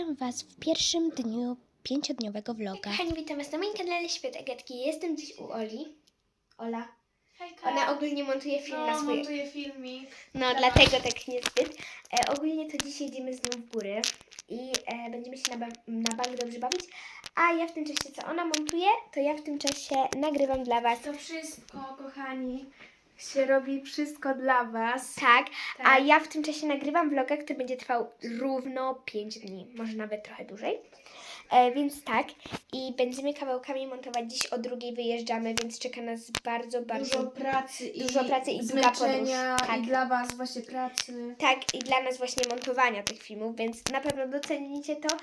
Witam Was w pierwszym dniu pięciodniowego vloga. Kochani, witam Was na moim kanale Świat Agatki. Jestem dziś u Oli. Ola. Hejka. Ona ogólnie montuje film no, na swój... montuję filmik. No, Dla dlatego tak niezbyt. E, ogólnie to dzisiaj jedziemy z nią w góry i e, będziemy się na, ba- na bank dobrze bawić. A ja w tym czasie, co ona montuje, to ja w tym czasie nagrywam dla Was. To wszystko, kochani, się robi wszystko dla Was. Tak, Tak. a ja w tym czasie nagrywam vloga, który będzie trwał równo 5 dni, może nawet trochę dłużej. E, więc tak, i będziemy kawałkami montować. Dziś o drugiej wyjeżdżamy, więc czeka nas bardzo, bardzo Dużo pracy i dużo pracy i długa zmęczenia podróż. Tak. i dla Was właśnie pracy. Tak, i dla nas właśnie montowania tych filmów, więc na pewno docenicie to.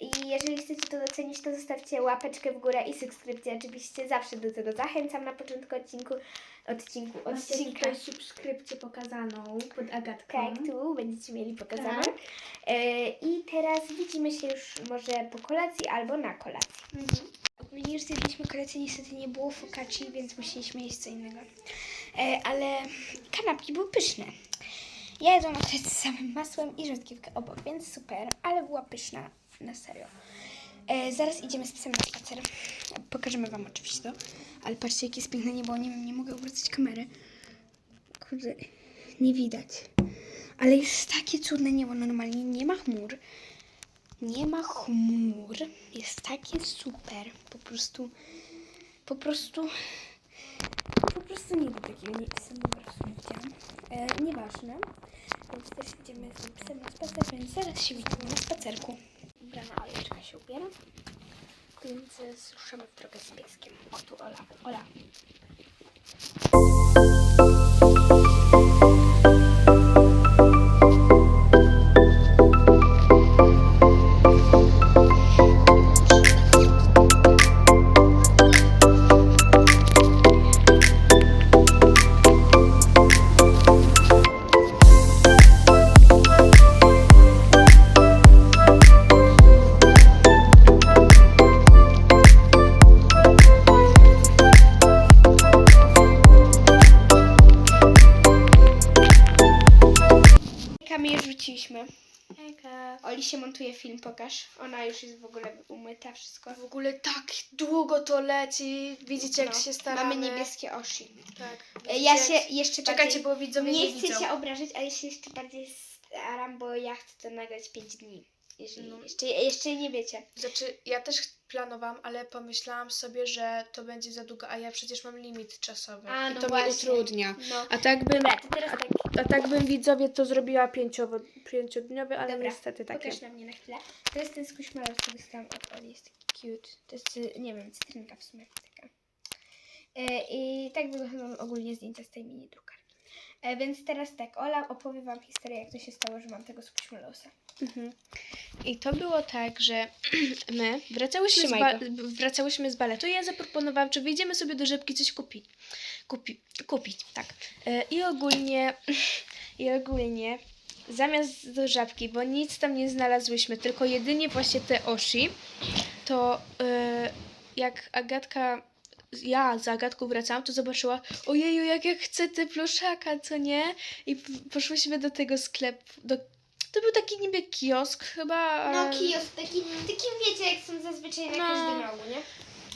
I jeżeli chcecie to docenić, to zostawcie łapeczkę w górę i subskrypcję. Oczywiście zawsze do tego zachęcam na początku odcinku. Odcinku, Macie odcinka. tutaj subskrypcję pokazaną pod Agatką. Tak, tu będziecie mieli pokazane. Tak. E, I teraz widzimy się już może po kolacji albo na kolacji. Mhm. Ogólnie już zjedliśmy kolację, niestety nie było focacci, więc musieliśmy jeść co innego. E, ale kanapki były pyszne. Ja jadłam akurat z samym masłem i rzodkiewkę obok, więc super, ale była pyszna, na serio. E, zaraz idziemy z psem na spacer. Pokażemy Wam oczywiście to, ale patrzcie jakie jest piękne niebo, nie, nie mogę obrócić kamery. Kurde, nie widać. Ale jest takie cudne niebo, normalnie nie ma chmur. Nie ma chmur. Jest takie super. Po prostu, po prostu, po prostu nigdy takiego nie prostu nie widziałam. E, nieważne. Więc też idziemy z psem na spacer, więc zaraz się widzimy na spacerku. Ubrana Oleczka się ubiera. Więc ruszamy w drogę z pieskiem. O tu Ola. Ola. Ona już jest w ogóle umyta, wszystko. W ogóle tak długo to leci. Widzicie jak No, się staramy. Mamy niebieskie oshi. Tak. Ja się jeszcze Czekajcie, bardziej... bo widzowie nie, nie chcę widzą. się obrażać, ale się jeszcze bardziej staram, bo ja chcę to nagrać 5 dni. Jeżeli No. jeszcze, jeszcze nie wiecie. Znaczy, ja też planowałam, ale pomyślałam sobie, że to będzie za długo, a ja przecież mam limit czasowy. A, I no to właśnie. mi utrudnia. No. A tak bym, Dobra, teraz tak. a tak bym widzowie to zrobiła pięciowo, pięciodniowy, ale Dobra, niestety takie. Pokaż na mnie na chwilę. To jest ten squishmallow, który dostałam od Oli. Jest taki cute. To jest, nie wiem, cytrynka w sumie taka. E, I tak wyglądają ogólnie zdjęcia z tej mini drukarki. E, więc teraz tak, Ola opowie Wam historię, jak to się stało, że mam tego squishmallowsa. Mhm. I to było tak, że my wracałyśmy z, ba- wracałyśmy z baletu i ja zaproponowałam, czy wyjdziemy sobie do rzepki coś kupić. Kupi- kupić, tak. E, I ogólnie, i ogólnie zamiast do żabki, bo nic tam nie znalazłyśmy, tylko jedynie właśnie te oshi, to e, jak Agatka, ja z Agatką wracałam, to zobaczyła, ojeju, jak ja chcę te pluszaka, co nie? I p- poszłyśmy do tego sklepu, do to był taki niby kiosk chyba. No kiosk, taki, taki wiecie, jak są zazwyczaj na No. każdym rogu, nie?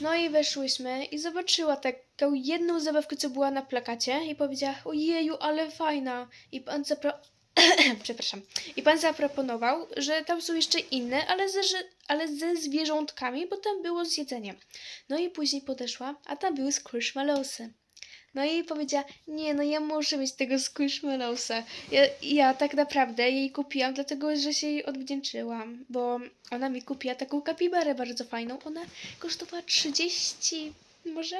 No i weszłyśmy i zobaczyła taką jedną zabawkę, co była na plakacie i powiedziała, ojeju, ale fajna. I pan zapro... Przepraszam. I pan zaproponował, że tam są jeszcze inne, ale ze, ale ze zwierzątkami, bo tam było z jedzeniem. No i później podeszła, a tam były squishmallowsy. No i powiedziała, nie, no ja muszę mieć tego squishmallowsa. Ja, ja tak naprawdę jej kupiłam, dlatego że się jej odwdzięczyłam, bo ona mi kupiła taką kapibarę bardzo fajną. Ona kosztowała 30 może,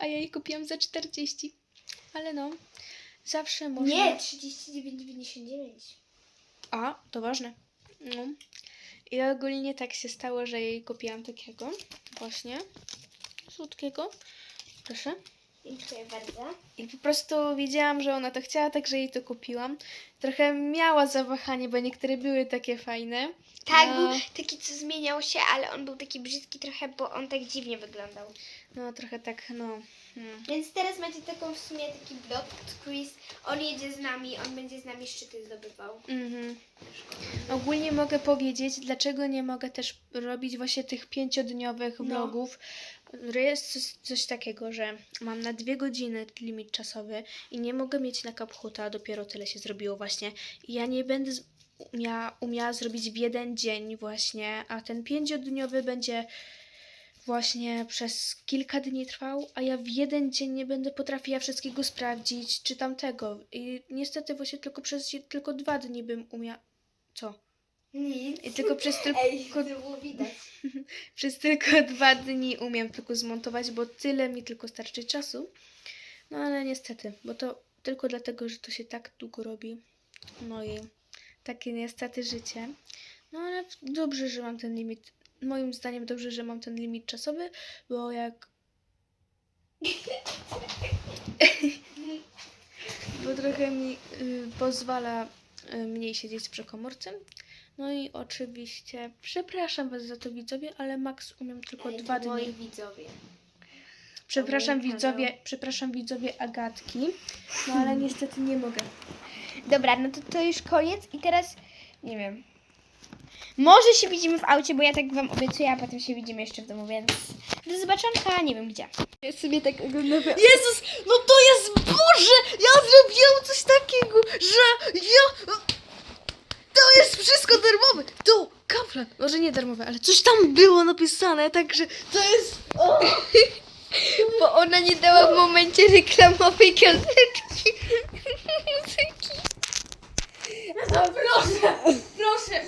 a ja jej kupiłam za 40. Ale no, zawsze można... Nie, 39,99. A, to ważne. No. I ogólnie tak się stało, że jej kupiłam takiego właśnie słodkiego. Proszę. Dziękuję bardzo. I po prostu wiedziałam, że ona to chciała, także jej to kupiłam. Trochę miała zawahanie, bo niektóre były takie fajne. Tak, no, był taki, co zmieniał się, ale on był taki brzydki trochę, bo on tak dziwnie wyglądał. no trochę tak, no. Hmm. Więc teraz macie taką w sumie taki blog quiz. On jedzie z nami, on będzie z nami szczyty zdobywał. Mhm. Ogólnie mogę powiedzieć, dlaczego nie mogę też robić właśnie tych pięciodniowych No. vlogów. Jest coś, coś takiego, że mam na dwie godziny limit czasowy i nie mogę mieć na kapchuta, dopiero tyle się zrobiło właśnie. Ja nie będę z- umia, umiała zrobić w jeden dzień właśnie, a ten pięciodniowy będzie właśnie przez kilka dni trwał, a ja w jeden dzień nie będę potrafiła wszystkiego sprawdzić, czy tamtego. I niestety właśnie tylko przez tylko dwa dni bym umiała. Co? Nic. I tylko przez tylko, Ej, to było widać. przez tylko dwa dni umiem tylko zmontować, bo tyle mi tylko starczy czasu. No ale niestety, bo to tylko dlatego, że to się tak długo robi. No i takie niestety życie. No ale dobrze, że mam ten limit. Moim zdaniem dobrze, że mam ten limit czasowy, bo jak. bo trochę mi y, pozwala y, mniej siedzieć przy komórce. No i oczywiście przepraszam Was za to widzowie, ale max umiem tylko Ej, dwa to moi dni. widzowie. Przepraszam mój widzowie, przepraszam widzowie Agatki, no ale niestety nie mogę. Dobra, no to to już koniec i teraz nie wiem. Może się widzimy w aucie, bo ja tak wam obiecuję, a potem się widzimy jeszcze w domu, więc do zobaczonka, nie wiem gdzie. Ja sobie tak oglądam. Jezus, no to jest Boże! Ja zrobiłam coś takiego, że ja... To jest wszystko darmowe! To kaplan! Może nie darmowe, ale coś tam było napisane, także to jest... O! Bo ona nie dała w momencie reklamowej gazeczki muzyki. No proszę, proszę!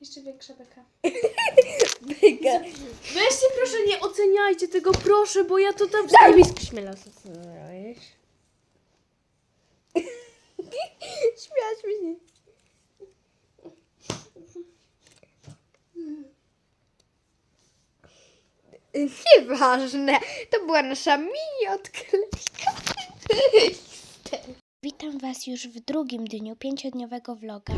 Jeszcze większa beka. Weźcie proszę, nie oceniajcie tego, proszę, bo ja to tam... Daj mi skrzmela, co ty robisz? Śmiać mi się. Nieważne, to była nasza mini odklejka. Witam Was już w drugim dniu pięciodniowego vloga.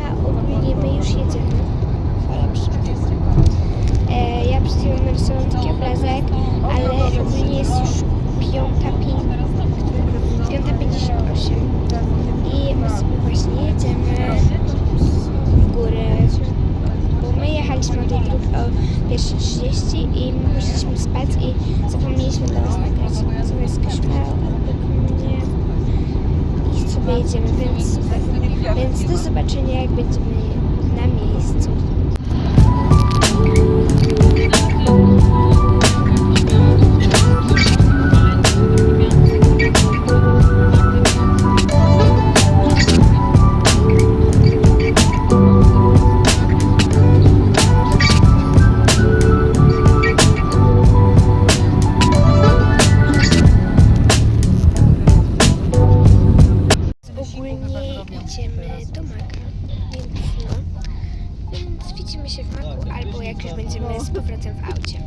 Się w Maku, albo jak już będziemy z powrotem w aucie.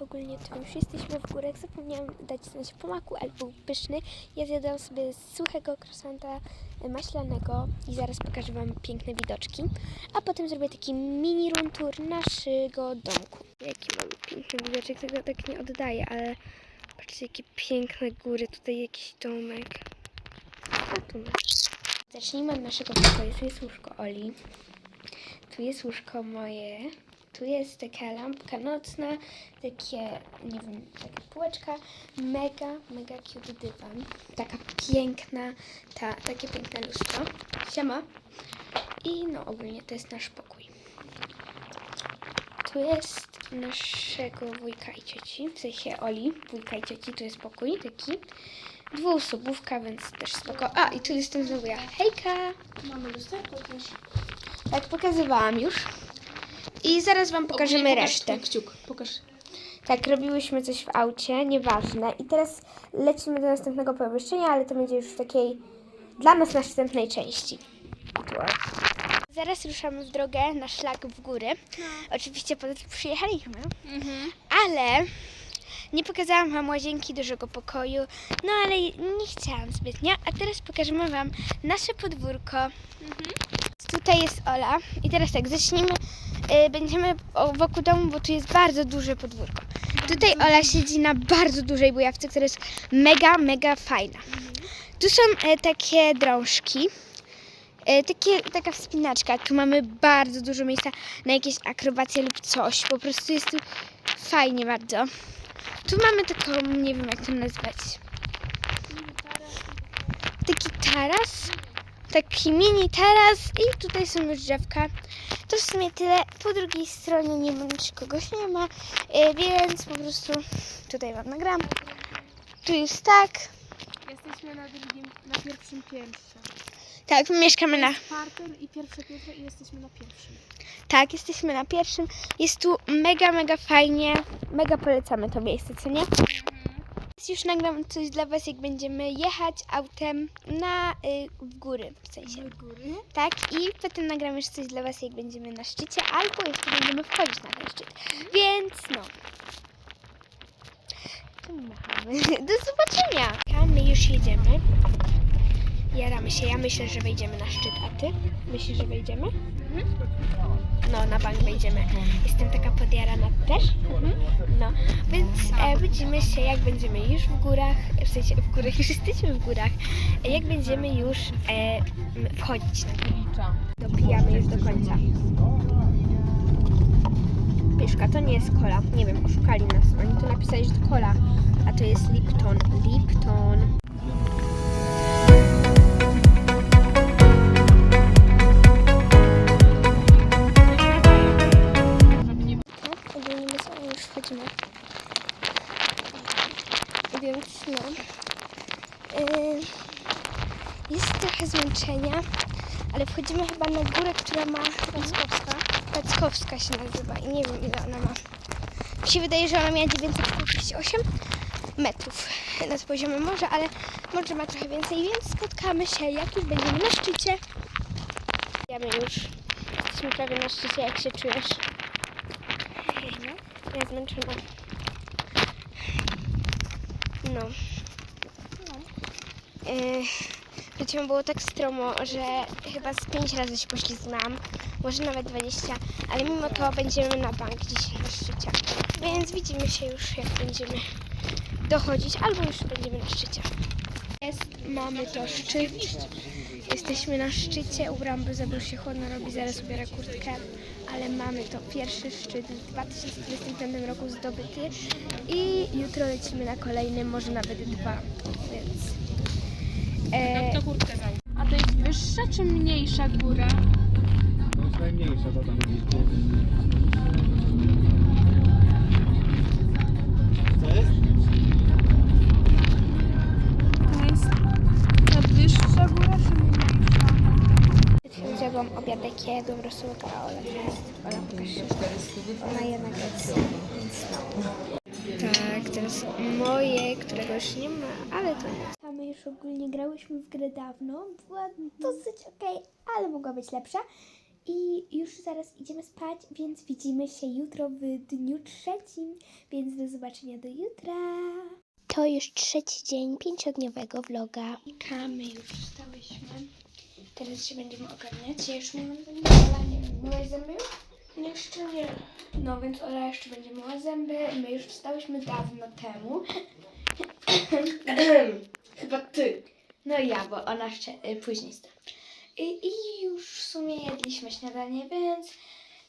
Ogólnie to już jesteśmy w górach. Zapomniałam dać znać po maku, ale był pyszny. Ja zjadłam sobie suchego krosanta e, maślanego i zaraz pokażę Wam piękne widoczki. A potem zrobię taki mini room tour naszego domku. Jaki mamy piękny widoczek, tego tak nie oddaję, ale patrzcie jakie piękne góry. Tutaj jakiś domek. A tu nasz. Zacznijmy od naszego pokoju. Tu jest łóżko Oli. Tu jest łóżko moje. Tu jest taka lampka nocna, takie, nie wiem, taka półeczka. Mega, mega cute dywan. Taka piękna, ta, takie piękne lustro. Siema. I no ogólnie to jest nasz pokój. Tu jest naszego wujka i cioci, w sensie Oli, wujka i cioci, tu jest pokój taki. Dwuosobówka, więc też spoko. A, i tu jestem znowu ja. Hejka! Mamy lusterko też. Tak, pokazywałam już. I zaraz Wam pokażemy pokaż resztę. kciuk, pokaż. Tak, robiłyśmy coś w aucie, nieważne. I teraz lecimy do następnego pomieszczenia, ale to będzie już w takiej dla nas następnej części. Zaraz ruszamy w drogę na szlak w góry. Oczywiście po to przyjechaliśmy, Mhm. ale nie pokazałam Wam łazienki dużego pokoju, no ale nie chciałam zbytnio. A teraz pokażemy Wam nasze podwórko. Tutaj jest Ola i teraz tak, zacznijmy, y, będziemy wokół domu, bo tu jest bardzo duże podwórko. Tutaj Ola siedzi na bardzo dużej bujawce, która jest mega, mega fajna. Tu są e, takie drążki, e, takie, taka wspinaczka. Tu mamy bardzo dużo miejsca na jakieś akrobacje lub coś. Po prostu jest tu fajnie bardzo. Tu mamy taką, nie wiem jak to nazwać, taki taras, taki mini taras i tutaj są już drzewka. To w sumie tyle. Po drugiej stronie nie ma czy kogoś nie ma, e, więc po prostu tutaj wam nagram. Tu jest tak. Jesteśmy na drugim, na pierwszym piętrze. Tak, my mieszkamy na. Parter i pierwsze piętro i jesteśmy na pierwszym. Tak, jesteśmy na pierwszym. Jest tu mega, mega fajnie. Mega polecamy to miejsce, co nie? Teraz Już nagram coś dla Was, jak będziemy jechać autem na y, w góry, w sensie. Do góry. Tak, i potem nagram już coś dla Was, jak będziemy na szczycie, albo jeszcze będziemy wchodzić na ten szczyt. Więc no. Do zobaczenia. My już jedziemy. Jaramy się. Ja myślę, że wejdziemy na szczyt, a Ty? Myślisz, że wejdziemy? No, na bank wejdziemy. Jestem taka podjarana też. No, więc e, widzimy się, jak będziemy już w górach, w sensie w górach, już jesteśmy w górach, jak będziemy już e, wchodzić. Dopijamy już do końca. Pyszka, to nie jest kola. Nie wiem, oszukali nas. Oni tu napisali, że to kola, a to jest Lipton. Lipton. Zmęczenia, ale wchodzimy chyba na górę, która ma... Packowska. Packowska się nazywa i nie wiem ile ona ma. Mi się wydaje, że ona miała 948 metrów nad poziomem morza, ale może ma trochę więcej, więc spotkamy się, jak już będziemy na szczycie. Jemy już. Jesteśmy prawie na szczycie, jak się czujesz? Ja zmęczona. No. Yy, Przed było tak stromo, że chyba z 5 razy się poślizgnęłam. Może nawet 20, ale mimo to będziemy na bank dzisiaj na szczycie. Więc widzimy się już jak będziemy dochodzić, albo już będziemy na szczycie. Jest, mamy to szczyt. Jesteśmy na szczycie. Ubrałam bluzę, bo się chłodno robi, zaraz ubiorę kurtkę. Ale mamy to pierwszy szczyt w 2025 roku zdobyty i jutro lecimy na kolejny, może nawet dwa, więc... E, kurtkę A to jest wyższa czy mniejsza góra? To jest najmniejsza, to tam jest. Co jest? To jest ta wyższa góra czy mniejsza? Wzięłam obiadek, ja jadłam rosołka, a Ola to jest. Ola, pokaż się. Ona je nuggetsy, więc no. Tak, teraz moje, którego już nie ma, ale to nie. Już ogólnie grałyśmy w grę dawno. Była dosyć okej, ale mogła być lepsza. I już zaraz idziemy spać, więc widzimy się jutro w dniu trzecim, więc do zobaczenia do jutra. To już trzeci dzień pięciodniowego vloga. Kamy już wstałyśmy. Teraz się będziemy ogarniać. Ja już nie mam zęby. Ola, nie zęby już? Jeszcze nie. No więc Ola jeszcze będzie myła zęby. My już wstałyśmy dawno temu. Chyba ty. No ja, bo ona jeszcze y, później wstała. I, I już w sumie jedliśmy śniadanie, więc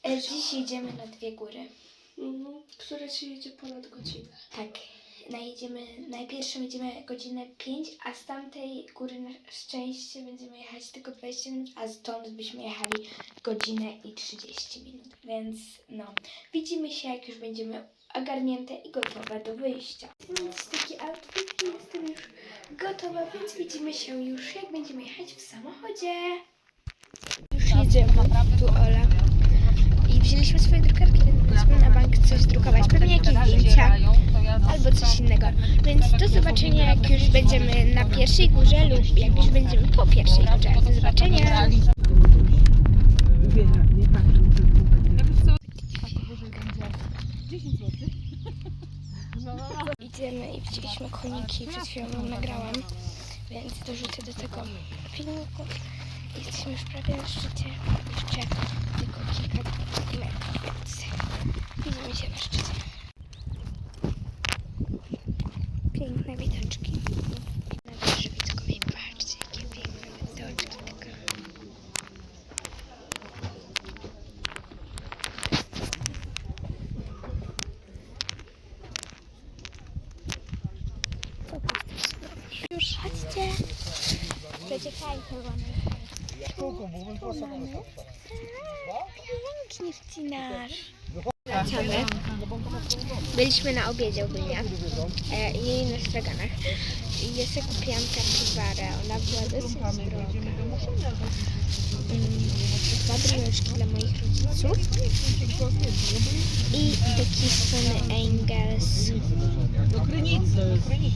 y, dziś jedziemy na dwie góry. Które się jedzie ponad godzinę. Tak. Najedziemy, najpierw jedziemy godzinę 5, a z tamtej góry na szczęście będziemy jechać tylko 20 minut, a stąd byśmy jechali godzinę i 30 minut. Więc no, widzimy się jak już będziemy ogarnięte i gotowe do wyjścia. Więc taki outfit jestem już gotowa, więc widzimy się już jak będziemy jechać w samochodzie. Już jedziemy, tu Ola. I wzięliśmy swoje drukarki, więc będziemy na bank coś drukować. Pewnie jakieś zdjęcia albo coś innego. Więc do zobaczenia, jak już będziemy na pierwszej górze lub jak już będziemy po pierwszej górze. Do zobaczenia. 10 zł. No. Idziemy i widzieliśmy koniki, przed chwilą nagrałam, więc dorzucę do tego filmiku. Jesteśmy już prawie na szczycie, jeszcze tylko kilka metrów, więc widzimy się na szczycie. Byliśmy na obiedzie ogólnie e, i na straganach. I ja sobie kupiłam kapibarę. Ona była dosyć droga. Mm, Dwa bryleczki dla moich rodziców i taki Sony Engels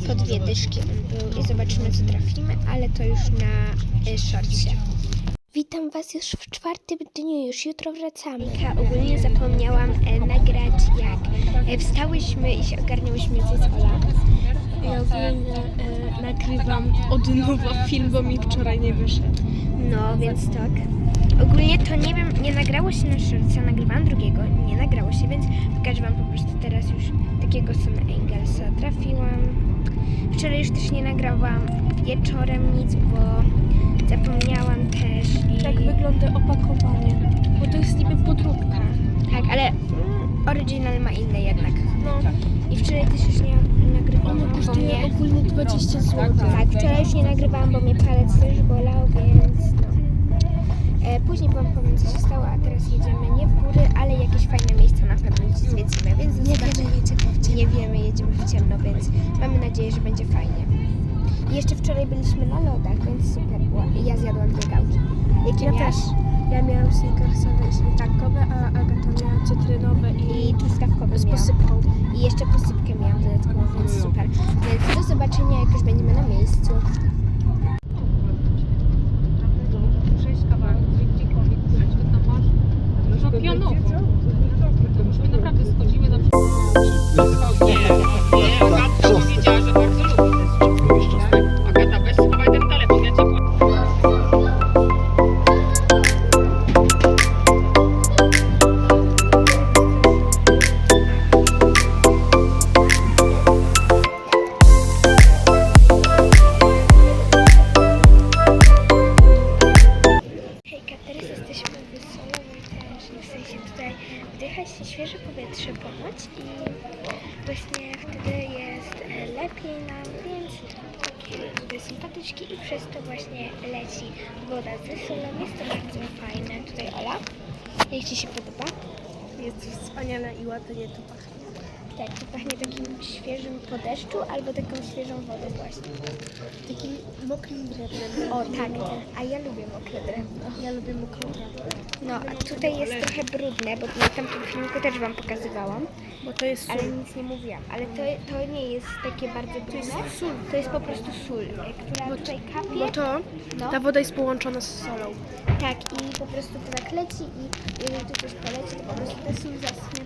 po dwie dyszki on był i zobaczymy co trafimy, ale to już na y, szorcie. Witam Was już w czwartym dniu, już jutro wracamy. Ja ogólnie zapomniałam e, nagrać jak e, wstałyśmy i się ogarniałyśmy z Ola. Ja ogólnie e, nagrywam od nowa film, bo mi wczoraj nie wyszedł. No, więc tak. Ogólnie to nie wiem, nie nagrało się na szorcie, nagrywałam drugiego, nie nagrało się, więc pokażę Wam po prostu teraz już takiego Sony Engelsa trafiłam. Wczoraj już też nie nagrałam wieczorem nic, bo zapomniałam też i... Tak wygląda opakowanie, bo to jest niby podróbka. Tak, ale mm, oryginal ma inny jednak. No, I wczoraj też już nie nagrywałam, ono kosztuje ogólnie 20 zł. Tak, wczoraj już nie nagrywałam, bo mnie palec też bolał, więc później Wam powiem, co się stało, a teraz jedziemy nie w góry, ale jakieś fajne miejsca na pewno zwiedzimy, więc nie wiemy, jedziemy Nie wiemy, jedziemy w ciemno, więc mamy nadzieję, że będzie fajnie. I jeszcze wczoraj byliśmy na lodach, więc super było. I ja zjadłam dwie gałki. Jakie Ja miałaś? też. Ja miałam snickersowe i śmietankowe, a Agata miała cytrynowe i I truskawkowe z posypką. I jeszcze posypkę miałam dodatkowo, więc super. Więc do zobaczenia, jak już będziemy na miejscu. No pionowo. My naprawdę schodzimy na Nie, pokazywałam, bo to jest ale sól. nic nie mówiłam. Ale to, to nie jest takie bardzo brudne. To jest sól. To jest po prostu sól, e, która Bo- tutaj kapie. Bo to, No. ta woda jest połączona z solą. Tak, i po prostu to tak leci i jeżeli tu coś poleci, to po prostu ta sól zaschnie.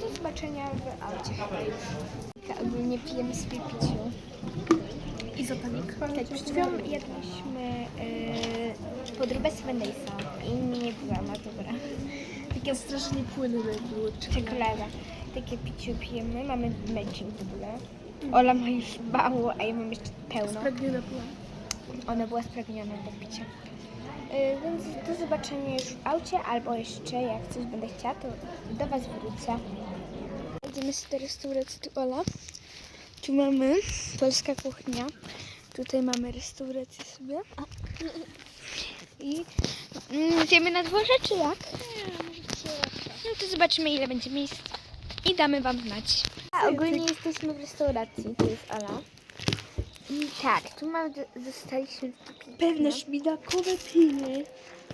Do zobaczenia w aucie ogólnie pijemy sobie piciu. Izotonik. Tak, przed chwilą jadliśmy yy, podróbę z Vendaysa i nie była ona dobra. Takie strasznie płynne były. Czekolada. Takie piciu pijemy, mamy matching w ogóle. Ola ma już mało, a ja mam jeszcze pełno. Spragniona była. Ona była spragniona do picia. Yy, więc do zobaczenia już w aucie, albo jeszcze jak coś będę chciała, to do Was wrócę. Idziemy sobie do restauracji tu Ola. Tu mamy polska kuchnia. Tutaj mamy restaurację sobie. I mm, zjemy na dworze, czy jak? No to zobaczymy ile będzie miejsc i damy Wam znać. A ogólnie jesteśmy w restauracji, tu jest Ola. I tak, tu mamy, dostaliśmy takie Pewne szpidakowe piny.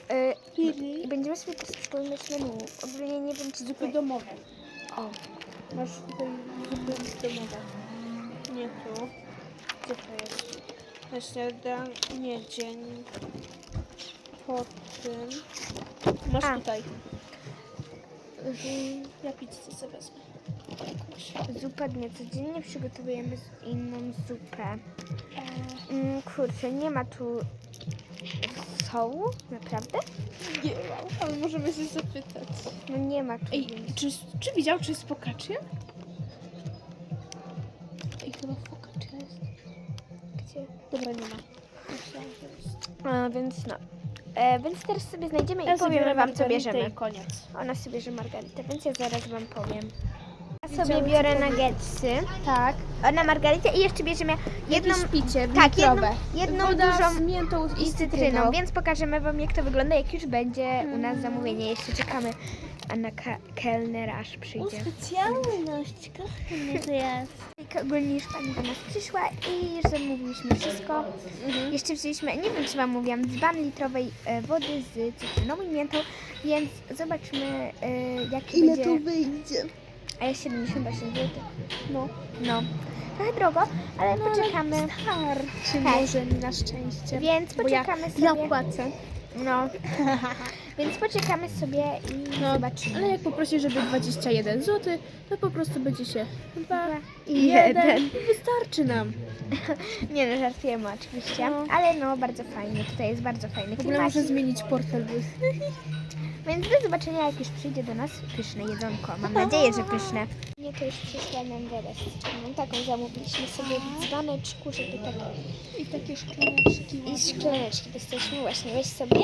E, Piny. I będziemy sobie też wspominać menu. Ogólnie nie wiem, czy Zupy tutaj... domowe. O, Masz tutaj zupy domowe. Nie tu. Gdzie to jest? Na śniadanie, dzień. Po tym. Masz A. tutaj. Mhm. Ja pizzę sobie wezmę. Zupa dnia. Codziennie przygotowujemy inną zupę. Mm, kurczę, nie ma tu sołu? Naprawdę? Nie mam, ale możemy się zapytać. No nie ma tu. Ej, czy, czy widział, czy jest focaccia? Ej, chyba focaccia jest. Gdzie? Dobra, nie ma. A, więc no. E, więc teraz sobie znajdziemy Ja i powiemy wam, co bierzemy. koniec. Ona sobie bierze margaritę, więc ja zaraz wam powiem. Ja sobie biorę nuggetsy. Tak. Ona margaritę i jeszcze bierzemy jedną, Jakieś picie, tak, jedną, litrowe. jedną Woda dużą z miętą i z cytryną, więc pokażemy wam jak to wygląda, jak już będzie u nas zamówienie. Jeszcze czekamy a na ka- kelnera aż przyjdzie. Specjalność, kochany to jest. Ogólnie pani do nas przyszła i zamówiliśmy wszystko. Jeszcze wzięliśmy, nie wiem czy wam mówiłam, dzban litrowej e, wody z cytryną i miętą, więc zobaczymy e, jak będzie. wyjdzie? A jest 78 zł. No. No. Trochę drogo, ale poczekamy. Czy Tak. może mi na szczęście? Więc Bo ja- poczekamy Ja sobie. płacę. No. Więc poczekamy sobie i No, zobaczymy. Ale jak poprosi, żeby 21 zł, to po prostu będzie się dwa I jeden. Wystarczy nam. Nie no, żartujemy oczywiście. No. Ale no, bardzo fajnie. Tutaj jest bardzo fajny W ogóle klimat. muszę zmienić jest... Więc do zobaczenia, jak już przyjdzie do nas pyszne jedzonko. Mam nadzieję, że pyszne. Nie, to już przyszła nam woda z. Taką zamówiliśmy sobie w dzbaneczku, żeby tak... I takie szklaneczki. I szklaneczki dostaliśmy właśnie. Weź sobie.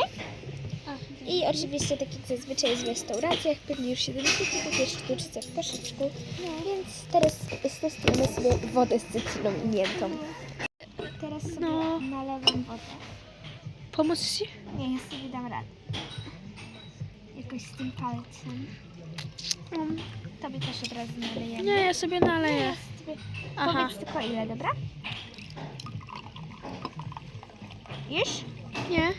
I oczywiście tak jak zazwyczaj jest w restauracjach, pewnie już się dowiedzieliście, takie sztuczce w koszyczku. Więc teraz testujemy sobie wodę z cytryną i miętą. Teraz sobie No. nalewam wodę. Pomóc ci? Nie, ja sobie dam radę. Jakoś z tym palcem. Um, tobie też od razu nalejemy. Nie, ja sobie naleję. Teraz sobie Aha. Powiedz tylko ile, dobra? Już? Nie.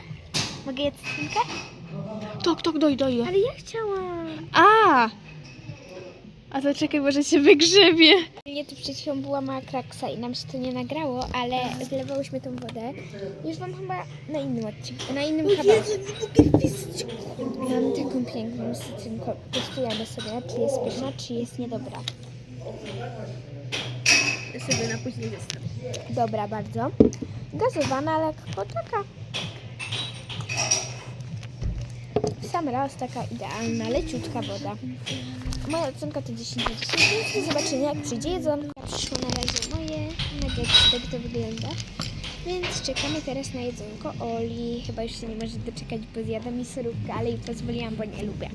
Mogę jeść cytrynkę? Tok, tok, doj, doj. Ale ja chciałam. A! A to czekaj, może się wygrzebie. Nie, tu przed chwilą była mała kraksa i nam się to nie nagrało, ale zlewałyśmy tą wodę. Już wam chyba na innym odcinku, na innym kanale. Mam taką piękną z cytrynką. Testujemy sobie, czy jest pyszna, czy jest niedobra. Ja sobie na później zostawię. Dobra, bardzo. Gazowana, lekko taka. Sam raz taka idealna, leciutka woda. Moja ocenka to 10 na 10, więc do zobaczenia jak przyjdzie jedzonko. Przyszło na razie moje nuggetsy, tak to wygląda. Więc czekamy teraz na jedzonko Oli. Chyba już się nie może doczekać, bo zjada mi surówkę, ale jej pozwoliłam, bo nie lubię.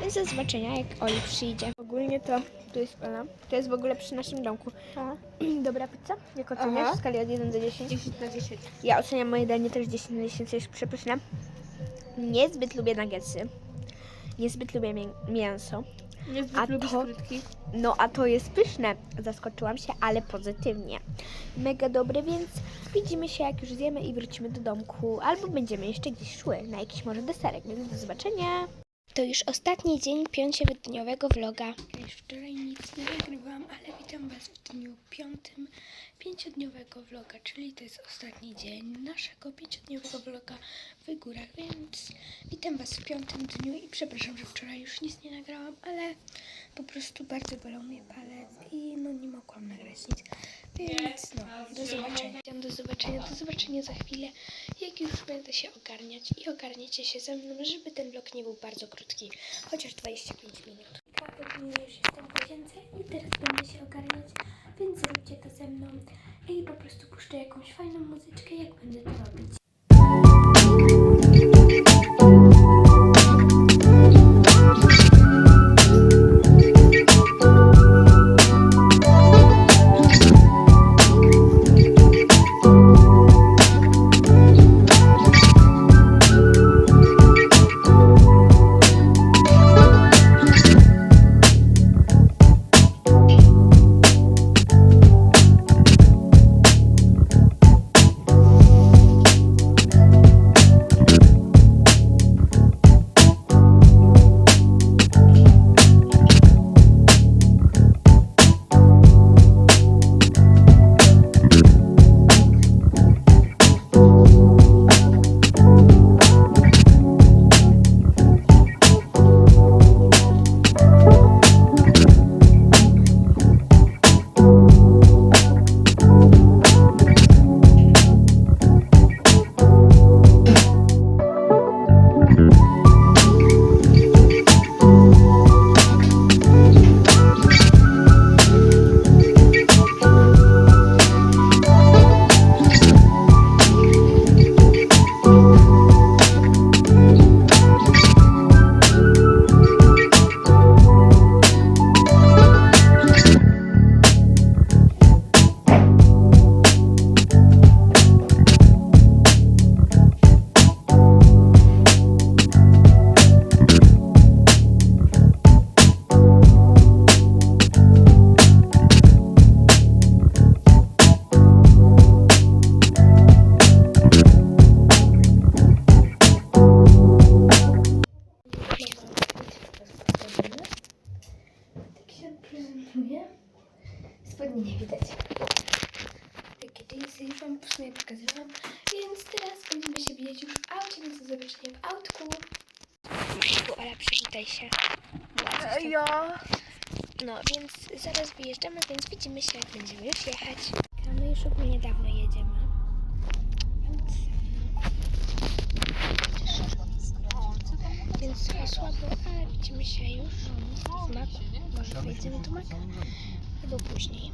Więc do zobaczenia jak Oli przyjdzie. Ogólnie to, tu jest ona. To jest w ogóle przy naszym domku. Dobra pizza? Jak oceniasz Aha. w skali od 1 do 10? 10 na 10. Ja oceniam moje danie też 10 na 10, jest przepyszne. Niezbyt lubię nuggetsy. Niezbyt lubię mię- mięso. Niezbyt A lubisz to- frytki. No a to jest pyszne. Zaskoczyłam się, ale pozytywnie. Mega dobre, więc widzimy się jak już zjemy i wrócimy do domku. Albo będziemy jeszcze gdzieś szły na jakiś może deserek, więc do zobaczenia. To już ostatni dzień pięciodniowego vloga. Już wczoraj nic nie nagrywałam, ale witam Was w dniu piątym pięciodniowego vloga, czyli to jest ostatni dzień naszego pięciodniowego vloga w górach, więc witam Was w piątym dniu i przepraszam, że wczoraj już nic nie nagrałam, ale po prostu bardzo bolał mnie palec i no nie mogłam nagrać nic, więc no, do zobaczenia. Do zobaczenia, do zobaczenia za chwilę, jak już będę się ogarniać i ogarniecie się ze mną, żeby ten vlog nie był bardzo krótki, chociaż 25 minut. Po godzinie już jestem w łazience i teraz będę się ogarniać, więc zróbcie to ze mną i po prostu puszczę jakąś fajną muzyczkę, jak będę to robić. ładnie nie widać. Takie jeansy już Wam w sumie pokazywałam. Więc teraz będziemy się widzieć już w aucie, więc do zobaczenia w autku. Ola, przywitaj się. Ja. No, więc zaraz wyjeżdżamy, więc widzimy się, jak będziemy już jechać. My już ogólnie dawno jedziemy. Więc... Więc słabo, ale widzimy się już w Maku. Może wyjdziemy do Maka albo później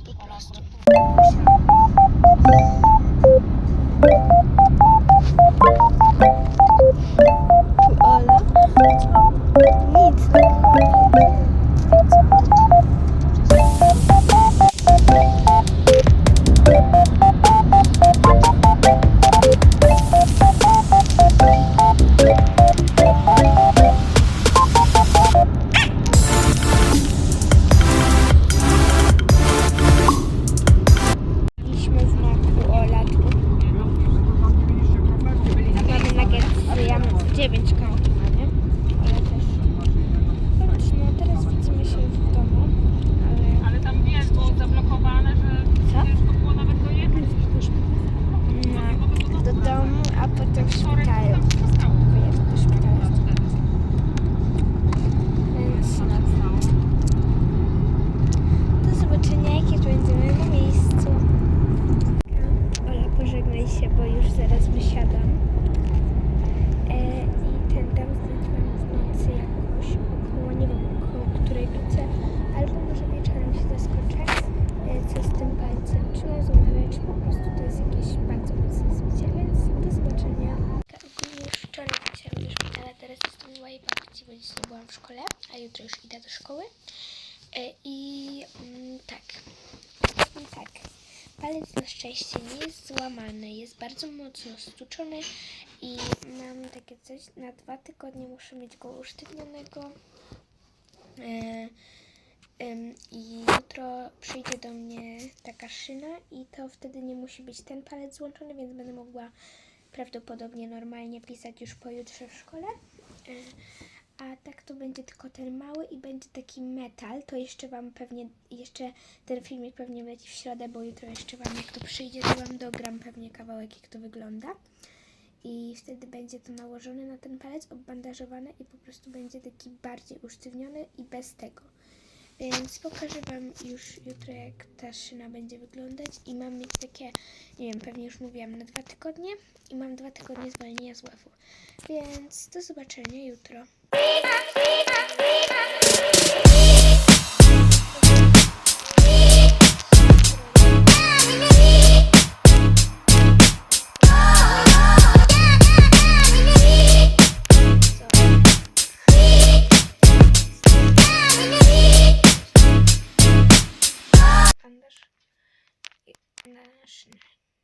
szczęście nie jest złamany, jest bardzo mocno stuczony i mam takie coś, na dwa tygodnie muszę mieć go usztywnionego. E, I jutro przyjdzie do mnie taka szyna i to wtedy nie musi być ten palec złączony, więc będę mogła prawdopodobnie normalnie pisać już pojutrze w szkole. A tak to będzie tylko ten mały i będzie taki metal. To jeszcze Wam pewnie, jeszcze ten filmik pewnie będzie w środę, bo jutro jeszcze Wam jak to przyjdzie, to Wam dogram pewnie kawałek jak to wygląda. I wtedy będzie to nałożone na ten palec, obbandażowane i po prostu będzie taki bardziej usztywniony i bez tego. Więc pokażę Wam już jutro jak ta szyna będzie wyglądać i mam mieć takie, nie wiem, pewnie już mówiłam, na dwa tygodnie i mam dwa tygodnie zwolnienia z łewu. Więc do zobaczenia jutro.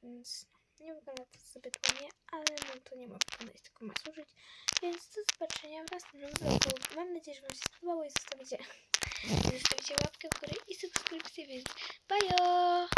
Więc nie wygląda to zbyt ładnie, ale no to nie ma wyglądać, tylko ma służyć. Więc do zobaczenia w następnym vlogu. Mam nadzieję, że Wam się spodobało i zostawicie, zostawicie łapkę w górę i subskrypcję, więc bajo!